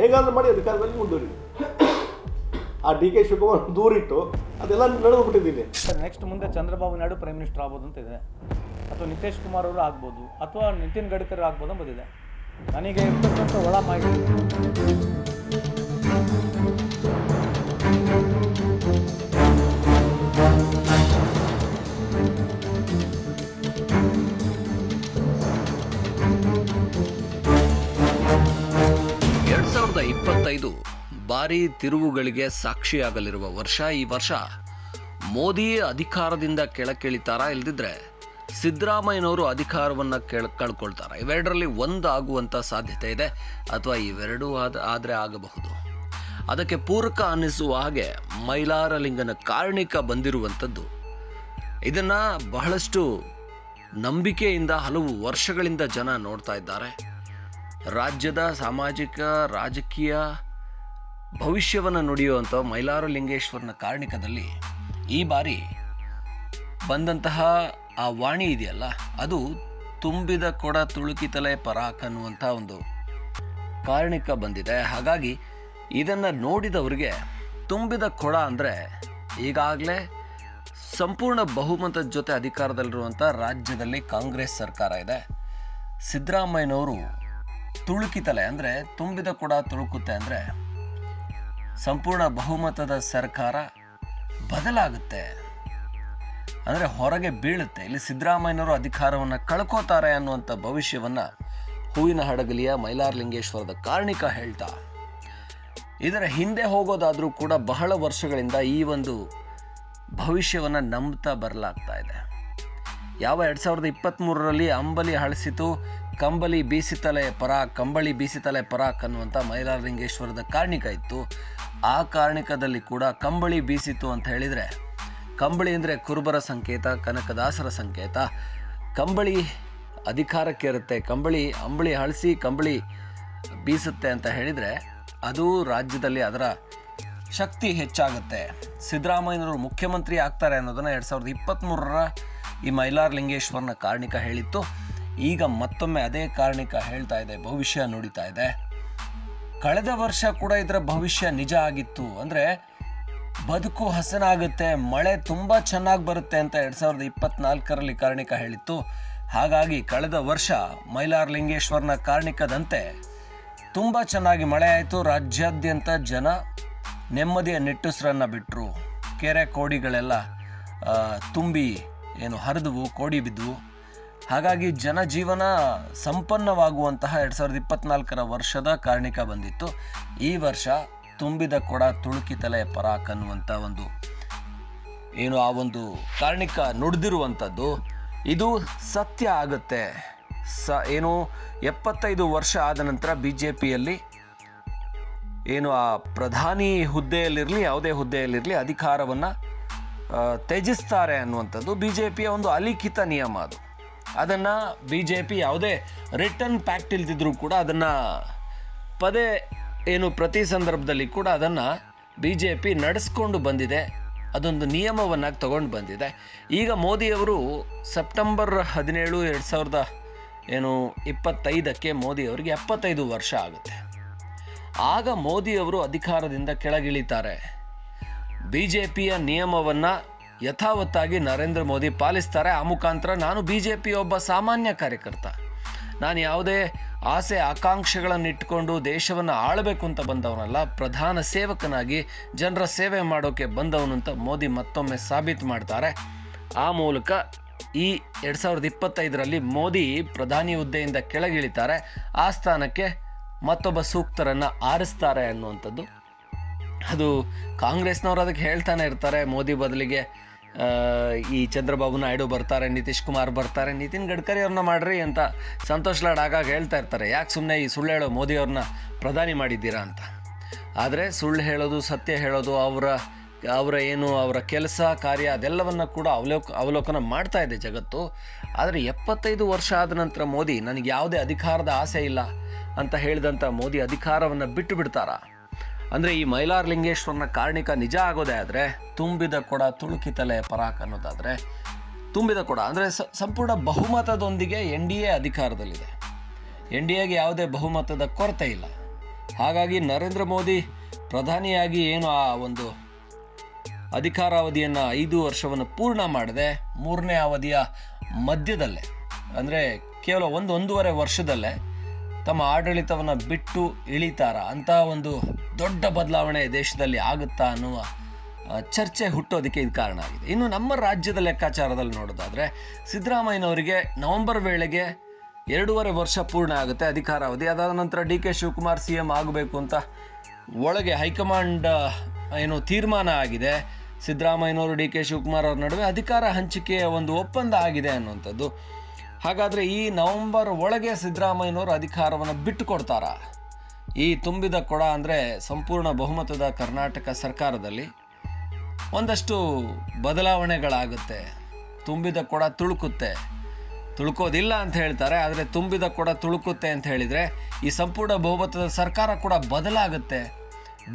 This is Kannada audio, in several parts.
ಹೇಗಾದ್ರೂ ಮಾಡಿ ಅಧಿಕಾರದಲ್ಲಿ ಮುಂದುವರಿ ಆ ಡಿ ಕೆ ಶಿವಕುಮಾರ್ ದೂರಿಟ್ಟು ಅದೆಲ್ಲ ನಡೆದ್ಬಿಟ್ಟಿದ್ದೀನಿ ನೆಕ್ಸ್ಟ್ ಮುಂದೆ ಚಂದ್ರಬಾಬು ನಾಯ್ಡು ಪ್ರೈಮ್ ಮಿನಿಸ್ಟರ್ ಆಗ್ಬೋದು ಅಂತ ಇದೆ. ಅಥವಾ ನಿತೀಶ್ ಕುಮಾರ್ ಅವರು ಆಗ್ಬೋದು, ಅಥವಾ ನಿತಿನ್ ಗಡ್ಕರಿ ಆಗ್ಬೋದು ಅಂಬೋದಿದೆ ನನಗೆ ಇರ್ತಕ್ಕಂಥ ಒಳ ಮಾಹಿತಿ ಇಪ್ಪತ್ತೈದು ಭಾರೀ ತಿರುವುಗಳಿಗೆ ಸಾಕ್ಷಿಯಾಗಲಿರುವ ವರ್ಷ ಈ ವರ್ಷ ಮೋದಿ ಅಧಿಕಾರದಿಂದ ಕೆಳಕ್ಕಿಳಿತಾರಾ ಇಲ್ದಿದ್ರೆ ಸಿದ್ದರಾಮಯ್ಯನವರು ಅಧಿಕಾರವನ್ನು ಕೇಳ, ಕಳ್ಕೊಳ್ತಾರ? ಇವೆರಡರಲ್ಲಿ ಒಂದು ಆಗುವಂಥ ಸಾಧ್ಯತೆ ಇದೆ ಅಥವಾ ಇವೆರಡೂ ಆದ, ಆದರೆ ಆಗಬಹುದು. ಅದಕ್ಕೆ ಪೂರಕ ಅನ್ನಿಸುವ ಹಾಗೆ ಮೈಲಾರಲಿಂಗನ ಕಾರಣಿಕ ಬಂದಿರುವಂಥದ್ದು. ಇದನ್ನು ಬಹಳಷ್ಟು ನಂಬಿಕೆಯಿಂದ ಹಲವು ವರ್ಷಗಳಿಂದ ಜನ ನೋಡ್ತಾ ಇದ್ದಾರೆ. ರಾಜ್ಯದ ಸಾಮಾಜಿಕ, ರಾಜಕೀಯ ಭವಿಷ್ಯವನ್ನು ನುಡಿಯುವಂಥ ಮೈಲಾರಲಿಂಗೇಶ್ವರನ ಕಾರ್ಣಿಕದಲ್ಲಿ ಈ ಬಾರಿ ಬಂದಂತಹ ಆ ವಾಣಿ ಇದೆಯಲ್ಲ, ಅದು ತುಂಬಿದ ಕೊಡ ತುಳುಕಿತಲೆ ಪರಾಕ್ ಅನ್ನುವಂಥ ಒಂದು ಕಾರ್ಣಿಕ ಬಂದಿದೆ. ಹಾಗಾಗಿ ಇದನ್ನು ನೋಡಿದವರಿಗೆ ತುಂಬಿದ ಕೊಡ ಅಂದರೆ ಈಗಾಗಲೇ ಸಂಪೂರ್ಣ ಬಹುಮತದ ಜೊತೆ ಅಧಿಕಾರದಲ್ಲಿರುವಂಥ ರಾಜ್ಯದಲ್ಲಿ ಕಾಂಗ್ರೆಸ್ ಸರ್ಕಾರ ಇದೆ. ಸಿದ್ದರಾಮಯ್ಯನವರು ತುಳುಕಿತಲೆ ಅಂದರೆ ತುಂಬಿದ ಕೊಡ ತುಳುಕುತ್ತೆ ಅಂದರೆ ಸಂಪೂರ್ಣ ಬಹುಮತದ ಸರ್ಕಾರ ಬದಲಾಗುತ್ತೆ. ಅಂದರೆ ಹೊರಗೆ ಬೀಳುತ್ತೆ. ಇಲ್ಲಿ ಸಿದ್ದರಾಮಯ್ಯನವರು ಅಧಿಕಾರವನ್ನು ಕಳ್ಕೋತಾರೆ ಅನ್ನುವಂಥ ಭವಿಷ್ಯವನ್ನು ಹೂವಿನ ಹಡಗಲಿಯ ಮೈಲಾರಲಿಂಗೇಶ್ವರದ ಕಾರ್ಣಿಕ ಹೇಳ್ತಾ. ಇದರ ಹಿಂದೆ ಹೋಗೋದಾದರೂ ಕೂಡ ಬಹಳ ವರ್ಷಗಳಿಂದ ಈ ಒಂದು ಭವಿಷ್ಯವನ್ನು ನಂಬ್ತಾ ಬರಲಾಗ್ತಾ ಇದೆ. ಯಾವ ಎರಡು ಸಾವಿರದ ಇಪ್ಪತ್ತ್ಮೂರರಲ್ಲಿ ಅಂಬಲಿ ಹಳಸಿತು ಕಂಬಲಿ ಬೀಸಿತಲೆ ಪರಾಕ್ ಕಂಬಳಿ ಬೀಸಿತಲೆ ಪರಾಕ್ ಅನ್ನುವಂಥ ಮೈಲಾರಲಿಂಗೇಶ್ವರದ ಕಾರಣಿಕ ಇತ್ತು. ಆ ಕಾರಣಿಕದಲ್ಲಿ ಕೂಡ ಕಂಬಳಿ ಬೀಸಿತು ಅಂತ ಹೇಳಿದರೆ, ಕಂಬಳಿ ಅಂದರೆ ಕುರುಬರ ಸಂಕೇತ, ಕನಕದಾಸರ ಸಂಕೇತ. ಕಂಬಳಿ ಅಧಿಕಾರಕ್ಕೆ ಇರುತ್ತೆ. ಕಂಬಳಿ ಅಂಬಳಿ ಹಳಸಿ ಕಂಬಳಿ ಬೀಸುತ್ತೆ ಅಂತ ಹೇಳಿದರೆ, ಅದು ರಾಜ್ಯದಲ್ಲಿ ಅದರ ಶಕ್ತಿ ಹೆಚ್ಚಾಗುತ್ತೆ. ಸಿದ್ದರಾಮಯ್ಯನವರು ಮುಖ್ಯಮಂತ್ರಿ ಆಗ್ತಾರೆ ಅನ್ನೋದನ್ನು ಎರಡು ಸಾವಿರದ ಇಪ್ಪತ್ತ್ಮೂರರ ಈ ಮೈಲಾರ್ ಲಿಂಗೇಶ್ವರನ ಕಾರಣಿಕ ಹೇಳಿತ್ತು. ಈಗ ಮತ್ತೊಮ್ಮೆ ಅದೇ ಕಾರಣಿಕ ಹೇಳ್ತಾ ಇದೆ, ಭವಿಷ್ಯ ನುಡಿತಾ ಇದೆ. ಕಳೆದ ವರ್ಷ ಕೂಡ ಇದರ ಭವಿಷ್ಯ ನಿಜ ಆಗಿತ್ತು. ಅಂದರೆ ಬದುಕು ಹಸನಾಗುತ್ತೆ, ಮಳೆ ತುಂಬ ಚೆನ್ನಾಗಿ ಬರುತ್ತೆ ಅಂತ ಎರಡು ಸಾವಿರದ ಇಪ್ಪತ್ನಾಲ್ಕರಲ್ಲಿ ಕಾರಣಿಕ ಹೇಳಿತ್ತು. ಹಾಗಾಗಿ ಕಳೆದ ವರ್ಷ ಮೈಲಾರ್ ಲಿಂಗೇಶ್ವರನ ಕಾರಣಿಕದಂತೆ ತುಂಬ ಚೆನ್ನಾಗಿ ಮಳೆ ಆಯಿತು. ರಾಜ್ಯಾದ್ಯಂತ ಜನ ನೆಮ್ಮದಿಯ ನಿಟ್ಟುಸರನ್ನು ಬಿಟ್ಟರು ಕೆರೆ ಕೋಡಿಗಳೆಲ್ಲ ತುಂಬಿ ಏನು ಹರಿದುವು, ಕೋಡಿ ಬಿದ್ದವು ಹಾಗಾಗಿ ಜನಜೀವನ ಸಂಪನ್ನವಾಗುವಂತಹ ಎರಡು ಸಾವಿರದ ಇಪ್ಪತ್ನಾಲ್ಕರ ವರ್ಷದ ಕಾರಣಿಕ ಬಂದಿತ್ತು. ಈ ವರ್ಷ ತುಂಬಿದ ಕೊಡ ತುಳುಕಿತಲೆ ಪರಾಕ್ ಅನ್ನುವಂಥ ಒಂದು, ಏನು ಆ ಒಂದು ಕಾರಣಿಕ ನುಡಿದಿರುವಂಥದ್ದು ಇದು ಸತ್ಯ ಆಗುತ್ತೆ. ಸ, ಏನು ಎಪ್ಪತ್ತೈದು ವರ್ಷ ಆದ ನಂತರ ಬಿ ಜೆ ಪಿಯಲ್ಲಿ ಏನು ಆ ಪ್ರಧಾನಿ ಹುದ್ದೆಯಲ್ಲಿರಲಿ, ಯಾವುದೇ ಹುದ್ದೆಯಲ್ಲಿರಲಿ ಅಧಿಕಾರವನ್ನು ತ್ಯಜಿಸ್ತಾರೆ ಅನ್ನುವಂಥದ್ದು ಬಿ ಜೆ ಪಿಯ ಒಂದು ಅಲಿಖಿತ ನಿಯಮ ಅದು. ಅದನ್ನು ಬಿ ಜೆ ಪಿ ಯಾವುದೇ ರಿಟರ್ನ್ ಪ್ಯಾಕ್ಟ್ ಇಲ್ದಿದ್ರೂ ಕೂಡ ಅದನ್ನು ಪದೇ ಏನು ಪ್ರತಿ ಸಂದರ್ಭದಲ್ಲಿ ಕೂಡ ಅದನ್ನು ಬಿ ಜೆ ಪಿ ನಡೆಸ್ಕೊಂಡು ಬಂದಿದೆ. ಅದೊಂದು ನಿಯಮವನ್ನಾಗಿ ತಗೊಂಡು ಬಂದಿದೆ. ಈಗ ಮೋದಿಯವರು ಸೆಪ್ಟೆಂಬರ್ ಹದಿನೇಳು ಎರಡು ಸಾವಿರದ ಏನು ಇಪ್ಪತ್ತೈದಕ್ಕೆ ಮೋದಿಯವರಿಗೆ ಎಪ್ಪತ್ತೈದು ವರ್ಷ ಆಗುತ್ತೆ. ಆಗ ಮೋದಿಯವರು ಅಧಿಕಾರದಿಂದ ಕೆಳಗಿಳಿತಾರೆ. ಬಿ ಜೆ ನಿಯಮವನ್ನು ಯಥಾವತ್ತಾಗಿ ನರೇಂದ್ರ ಮೋದಿ ಪಾಲಿಸ್ತಾರೆ. ಆ ಮುಖಾಂತರ ನಾನು ಬಿ ಜೆ ಪಿ ಒಬ್ಬ ಸಾಮಾನ್ಯ ಕಾರ್ಯಕರ್ತ. ನಾನು ಯಾವುದೇ ಆಸೆ ಆಕಾಂಕ್ಷೆಗಳನ್ನು ಇಟ್ಕೊಂಡು ದೇಶವನ್ನು ಆಳಬೇಕು ಅಂತ ಬಂದವನಲ್ಲ, ಪ್ರಧಾನ ಸೇವಕನಾಗಿ ಜನರ ಸೇವೆ ಮಾಡೋಕ್ಕೆ ಬಂದವನು ಅಂತ ಮೋದಿ ಮತ್ತೊಮ್ಮೆ ಸಾಬೀತು ಮಾಡ್ತಾರೆ. ಆ ಮೂಲಕ ಈ ಎರಡು ಸಾವಿರದ ಇಪ್ಪತ್ತೈದರಲ್ಲಿ ಮೋದಿ ಪ್ರಧಾನಿ ಹುದ್ದೆಯಿಂದ ಕೆಳಗಿಳಿತಾರೆ. ಆ ಸ್ಥಾನಕ್ಕೆ ಮತ್ತೊಬ್ಬ ಸೂಕ್ತರನ್ನು ಆರಿಸ್ತಾರೆ ಅನ್ನುವಂಥದ್ದು ಅದು ಕಾಂಗ್ರೆಸ್ನವರು ಅದಕ್ಕೆ ಹೇಳ್ತಾನೆ ಇರ್ತಾರೆ, ಮೋದಿ ಬದಲಿಗೆ ಈ ಚಂದ್ರಬಾಬು ನಾಯ್ಡು ಬರ್ತಾರೆ, ನಿತೀಶ್ ಕುಮಾರ್ ಬರ್ತಾರೆ, ನಿತಿನ್ ಗಡ್ಕರಿ ಅವ್ರನ್ನ ಮಾಡ್ರಿ ಅಂತ ಸಂತೋಷ್ ಲಾಡ್ ಆಗಾಗ ಹೇಳ್ತಾ ಇರ್ತಾರೆ. ಯಾಕೆ ಸುಮ್ಮನೆ ಈ ಸುಳ್ಳು ಹೇಳೋ ಮೋದಿ ಅವ್ರನ್ನ ಪ್ರಧಾನಿ ಮಾಡಿದ್ದೀರಾ ಅಂತ? ಆದರೆ ಸುಳ್ಳು ಹೇಳೋದು, ಸತ್ಯ ಹೇಳೋದು, ಅವರ ಅವರ ಏನು, ಅವರ ಕೆಲಸ, ಕಾರ್ಯ ಅದೆಲ್ಲವನ್ನು ಕೂಡ ಅವಲೋಕ, ಅವಲೋಕನ ಮಾಡ್ತಾ ಇದೆ ಜಗತ್ತು. ಆದರೆ ಎಪ್ಪತ್ತೈದು ವರ್ಷ ಆದ ನಂತರ ಮೋದಿ, ನನಗೆ ಯಾವುದೇ ಅಧಿಕಾರದ ಆಸೆ ಇಲ್ಲ ಅಂತ ಹೇಳಿದಂಥ ಮೋದಿ ಅಧಿಕಾರವನ್ನು ಬಿಟ್ಟು ಬಿಡ್ತಾರಾ? ಅಂದರೆ ಈ ಮೈಲಾರ್ ಲಿಂಗೇಶ್ವರನ ಕಾರಣಿಕ ನಿಜ ಆಗೋದೇ ಆದರೆ ತುಂಬಿದ ಕೊಡ ತುಳುಕಿತಲೆ ಪರಾಕ್ ಅನ್ನೋದಾದರೆ ತುಂಬಿದ ಕೊಡ. ಅಂದರೆ ಸಂಪೂರ್ಣ ಬಹುಮತದೊಂದಿಗೆ ಎನ್ ಡಿ ಎ ಅಧಿಕಾರದಲ್ಲಿದೆ. ಎನ್ ಡಿ ಎಗೆ ಯಾವುದೇ ಬಹುಮತದ ಕೊರತೆ ಇಲ್ಲ. ಹಾಗಾಗಿ ನರೇಂದ್ರ ಮೋದಿ ಪ್ರಧಾನಿಯಾಗಿ ಏನು ಆ ಒಂದು ಅಧಿಕಾರಾವಧಿಯನ್ನು ಐದು ವರ್ಷವನ್ನು ಪೂರ್ಣ ಮಾಡದೆ, ಮೂರನೇ ಅವಧಿಯ ಮಧ್ಯದಲ್ಲೇ. ಅಂದರೆ ಕೇವಲ ಒಂದು ಒಂದೂವರೆ ವರ್ಷದಲ್ಲೇ ತಮ್ಮ ಆಡಳಿತವನ್ನು ಬಿಟ್ಟು ಇಳಿತಾರ. ಅಂತ ಒಂದು ದೊಡ್ಡ ಬದಲಾವಣೆ ದೇಶದಲ್ಲಿ ಆಗುತ್ತಾ ಅನ್ನುವ ಚರ್ಚೆ ಹುಟ್ಟೋದಕ್ಕೆ ಇದು ಕಾರಣ ಆಗಿದೆ. ಇನ್ನು ನಮ್ಮ ರಾಜ್ಯದ ಲೆಕ್ಕಾಚಾರದಲ್ಲಿ ನೋಡೋದಾದರೆ, ಸಿದ್ದರಾಮಯ್ಯನವರಿಗೆ ನವೆಂಬರ್ ವೇಳೆಗೆ ಎರಡೂವರೆ ವರ್ಷ ಪೂರ್ಣ ಆಗುತ್ತೆ ಅಧಿಕಾರಾವಧಿ ಅದಾದ ನಂತರ D K Shivakumar C M ಆಗಬೇಕು ಅಂತ ಒಳಗೆ ಹೈಕಮಾಂಡ್ ಏನು ತೀರ್ಮಾನ ಆಗಿದೆ. ಸಿದ್ದರಾಮಯ್ಯನವರು, ಡಿ ಕೆ ಶಿವಕುಮಾರ್ ಅವ್ರ ನಡುವೆ ಅಧಿಕಾರ ಹಂಚಿಕೆಯ ಒಂದು ಒಪ್ಪಂದ ಆಗಿದೆ ಅನ್ನುವಂಥದ್ದು. ಹಾಗಾದರೆ ಈ ನವೆಂಬರ್ ಒಳಗೆ ಸಿದ್ದರಾಮಯ್ಯನವರು ಅಧಿಕಾರವನ್ನು ಬಿಟ್ಟು ಕೊಡ್ತಾರಾ ಈ ತುಂಬಿದ ಕೊಡ ಅಂದರೆ ಸಂಪೂರ್ಣ ಬಹುಮತದ ಕರ್ನಾಟಕ ಸರ್ಕಾರದಲ್ಲಿ ಒಂದಷ್ಟು ಬದಲಾವಣೆಗಳಾಗುತ್ತೆ. ತುಂಬಿದ ಕೊಡ ತುಳುಕುತ್ತೆ. ತುಳುಕೋದಿಲ್ಲ ಅಂತ ಹೇಳ್ತಾರೆ, ಆದರೆ ತುಂಬಿದ ಕೊಡ ತುಳುಕುತ್ತೆ ಅಂತ ಹೇಳಿದರೆ ಈ ಸಂಪೂರ್ಣ ಬಹುಮತದ ಸರ್ಕಾರ ಕೂಡ ಬದಲಾಗುತ್ತೆ.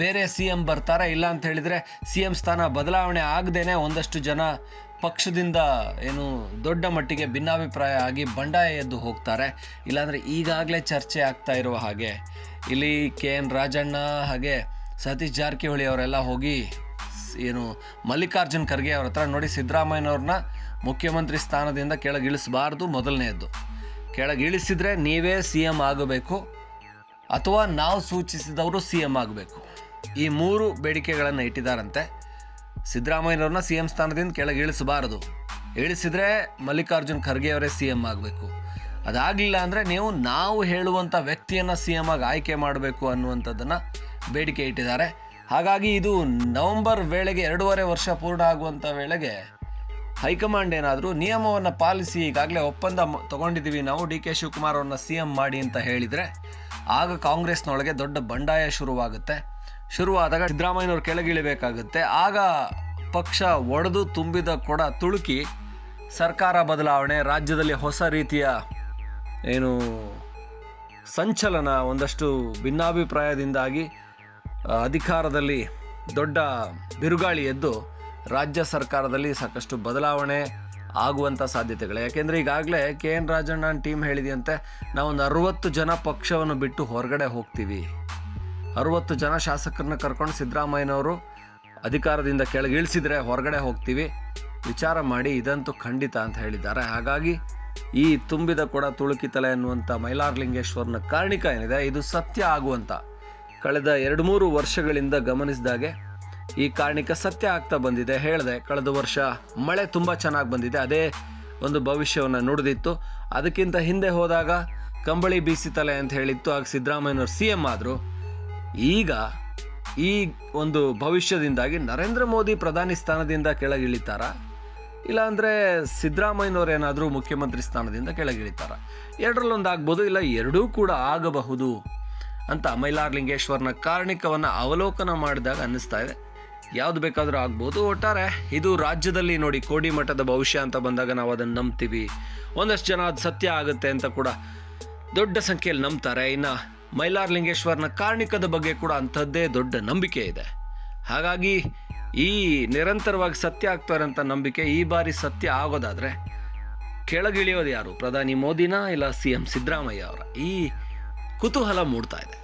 ಬೇರೆ ಸಿ ಎಂ ಬರ್ತಾರೆ, ಇಲ್ಲ ಅಂತ ಹೇಳಿದರೆ ಸಿ ಎಂ ಸ್ಥಾನ ಬದಲಾವಣೆ ಆಗದೇನೆ ಒಂದಷ್ಟು ಜನ ಪಕ್ಷದಿಂದ ಏನು ದೊಡ್ಡ ಮಟ್ಟಿಗೆ ಭಿನ್ನಾಭಿಪ್ರಾಯ ಆಗಿ ಬಂಡಾಯ ಎದ್ದು ಹೋಗ್ತಾರೆ. ಇಲ್ಲಾಂದರೆ ಈಗಾಗಲೇ ಚರ್ಚೆ ಆಗ್ತಾ ಇರುವ ಹಾಗೆ ಇಲ್ಲಿ ಕೆ ಎನ್ ರಾಜಣ್ಣ ಹಾಗೆ ಸತೀಶ್ ಜಾರಕಿಹೊಳಿ ಅವರೆಲ್ಲ ಹೋಗಿ ಏನು ಮಲ್ಲಿಕಾರ್ಜುನ್ ಖರ್ಗೆ ಅವ್ರ ಹತ್ರ ನೋಡಿ ಸಿದ್ದರಾಮಯ್ಯನವ್ರನ್ನ ಮುಖ್ಯಮಂತ್ರಿ ಸ್ಥಾನದಿಂದ ಕೆಳಗಿಳಿಸಬಾರ್ದು ಮೊದಲನೆಯದ್ದು. ಕೆಳಗಿಳಿಸಿದರೆ ನೀವೇ ಸಿ ಎಂ ಆಗಬೇಕು ಅಥವಾ ನಾವು ಸೂಚಿಸಿದವರು ಸಿ ಎಂ ಆಗಬೇಕು. ಈ ಮೂರು ಬೇಡಿಕೆಗಳನ್ನು ಇಟ್ಟಿದ್ದಾರಂತೆ ಸಿದ್ದರಾಮಯ್ಯನವ್ರನ್ನ ಸಿ ಎಂ ಸ್ಥಾನದಿಂದ ಕೆಳಗೆ ಇಳಿಸಬಾರದು. ಇಳಿಸಿದ್ರೆ ಮಲ್ಲಿಕಾರ್ಜುನ್ ಖರ್ಗೆ ಅವರೇ ಸಿ ಎಂ ಆಗಬೇಕು. ಅದಾಗಲಿಲ್ಲ ಅಂದರೆ ನೀವು ನಾವು ಹೇಳುವಂಥ ವ್ಯಕ್ತಿಯನ್ನು ಸಿ ಎಂ ಆಗಿ ಆಯ್ಕೆ ಮಾಡಬೇಕು ಅನ್ನುವಂಥದ್ದನ್ನು ಬೇಡಿಕೆ ಇಟ್ಟಿದ್ದಾರೆ. ಹಾಗಾಗಿ ಇದು ನವೆಂಬರ್ ವೇಳೆಗೆ ಎರಡೂವರೆ ವರ್ಷ ಪೂರ್ಣ ಆಗುವಂಥ ವೇಳೆಗೆ ಹೈಕಮಾಂಡ್ ಏನಾದರೂ ನಿಯಮವನ್ನು ಪಾಲಿಸಿ ಈಗಾಗಲೇ ಒಪ್ಪಂದ ತಗೊಂಡಿದ್ದೀವಿ ನಾವು, ಡಿ ಕೆ ಶಿವಕುಮಾರ್ ಅವ್ರನ್ನ ಸಿ ಎಂ ಮಾಡಿ ಅಂತ ಹೇಳಿದರೆ ಆಗ ಕಾಂಗ್ರೆಸ್ನೊಳಗೆ ದೊಡ್ಡ ಬಂಡಾಯ ಶುರುವಾಗುತ್ತೆ. ಶುರುವಾದಾಗ ಸಿದ್ದರಾಮಯ್ಯನವ್ರು ಕೆಳಗಿಳಿಬೇಕಾಗುತ್ತೆ. ಆಗ ಪಕ್ಷ ಒಡೆದು ತುಂಬಿದ ಕೊಡ ತುಳುಕಿ ಸರ್ಕಾರ ಬದಲಾವಣೆ, ರಾಜ್ಯದಲ್ಲಿ ಹೊಸ ರೀತಿಯ ಏನು ಸಂಚಲನ ಒಂದಷ್ಟು ಭಿನ್ನಾಭಿಪ್ರಾಯದಿಂದಾಗಿ ಅಧಿಕಾರದಲ್ಲಿ ದೊಡ್ಡ ಬಿರುಗಾಳಿ ಎದ್ದು ರಾಜ್ಯ ಸರ್ಕಾರದಲ್ಲಿ ಸಾಕಷ್ಟು ಬದಲಾವಣೆ ಆಗುವಂಥ ಸಾಧ್ಯತೆಗಳು ಯಾಕೆಂದರೆ ಈಗಾಗಲೇ ಕೆ ಎನ್ ರಾಜಣ್ಣ ಟೀಮ್ ಹೇಳಿದೆಯಂತೆ, ನಾವೊಂದು ಅರುವತ್ತು ಜನ ಪಕ್ಷವನ್ನು ಬಿಟ್ಟು ಹೊರಗಡೆ ಹೋಗ್ತೀವಿ. ಅರುವತ್ತು ಜನ ಶಾಸಕರನ್ನ ಕರ್ಕೊಂಡು ಸಿದ್ದರಾಮಯ್ಯನವರು ಅಧಿಕಾರದಿಂದ ಕೆಳಗೆ ಇಳಿಸಿದ್ರೆ ಹೊರಗಡೆ ಹೋಗ್ತೀವಿ. ವಿಚಾರ ಮಾಡಿ ಇದಂತೂ ಖಂಡಿತ ಅಂತ ಹೇಳಿದ್ದಾರೆ. ಹಾಗಾಗಿ ಈ ತುಂಬಿದ ಕೊಡ ತುಳುಕಿತಲೆ ಎನ್ನುವಂಥ ಮೈಲಾರಲಿಂಗೇಶ್ವರನ ಕಾರಣಿಕ ಏನಿದೆ? ಇದು ಸತ್ಯ ಆಗುವಂಥ ಕಳೆದ ಎರಡು ಮೂರು ವರ್ಷಗಳಿಂದ ಗಮನಿಸಿದಾಗೆ ಈ ಕಾರಣಿಕ ಸತ್ಯ ಆಗ್ತಾ ಬಂದಿದೆ. ಹೇಳಿದೆ, ಕಳೆದ ವರ್ಷ ಮಳೆ ತುಂಬ ಚೆನ್ನಾಗಿ ಬಂದಿದೆ. ಅದೇ ಒಂದು ಭವಿಷ್ಯವನ್ನು ನುಡಿದಿತ್ತು. ಅದಕ್ಕಿಂತ ಹಿಂದೆ ಹೋದಾಗ ಕಂಬಳಿ ಬೀಸಿತಲೆ ಅಂತ ಹೇಳಿತ್ತು. ಆಗ ಸಿದ್ದರಾಮಯ್ಯನವರು ಸಿ ಎಂ ಆದರು. ಈಗ ಈ ಒಂದು ಭವಿಷ್ಯದಿಂದಾಗಿ ನರೇಂದ್ರ ಮೋದಿ ಪ್ರಧಾನಿ ಸ್ಥಾನದಿಂದ ಕೆಳಗಿಳಿತಾರ? ಇಲ್ಲಾಂದರೆ ಸಿದ್ದರಾಮಯ್ಯನವ್ರು ಏನಾದರೂ ಮುಖ್ಯಮಂತ್ರಿ ಸ್ಥಾನದಿಂದ ಕೆಳಗಿಳಿತಾರ? ಎರಡರಲ್ಲೊಂದು ಆಗ್ಬೋದು, ಇಲ್ಲ ಎರಡೂ ಕೂಡ ಆಗಬಹುದು ಅಂತ ಮೈಲಾರಲಿಂಗೇಶ್ವರನ ಕಾರಣಿಕವನ್ನು ಅವಲೋಕನ ಮಾಡಿದಾಗ ಅನ್ನಿಸ್ತಾ ಇದೆ. ಯಾವುದು ಬೇಕಾದರೂ ಆಗ್ಬೋದು. ಒಟ್ಟಾರೆ ಇದು ರಾಜ್ಯದಲ್ಲಿ ನೋಡಿ ಕೋಡಿ ಮಠದ ಭವಿಷ್ಯ ಅಂತ ಬಂದಾಗ ನಾವು ಅದನ್ನು ನಂಬ್ತೀವಿ. ಒಂದಷ್ಟು ಜನ ಅದು ಸತ್ಯ ಆಗುತ್ತೆ ಅಂತ ಕೂಡ ದೊಡ್ಡ ಸಂಖ್ಯೆಯಲ್ಲಿ ನಂಬ್ತಾರೆ. ಇನ್ನು ಮೈಲಾರಲಿಂಗೇಶ್ವರನ ಕಾರ್ಣಿಕದ ಬಗ್ಗೆ ಕೂಡ ಅಂಥದ್ದೇ ದೊಡ್ಡ ನಂಬಿಕೆ ಇದೆ. ಹಾಗಾಗಿ ಈ ನಿರಂತರವಾಗಿ ಸತ್ಯ ಆಗ್ತಾರೆ ಅಂತ ನಂಬಿಕೆ ಈ ಬಾರಿ ಸತ್ಯ ಆಗೋದಾದರೆ ಕೆಳಗಿಳಿಯೋದು ಯಾರು? ಪ್ರಧಾನಿ ಮೋದಿನಾ ಇಲ್ಲ ಸಿ ಎಂ ಸಿದ್ದರಾಮಯ್ಯ ಅವರ? ಈ ಕುತೂಹಲ ಮೂಡ್ತಾ ಇದೆ.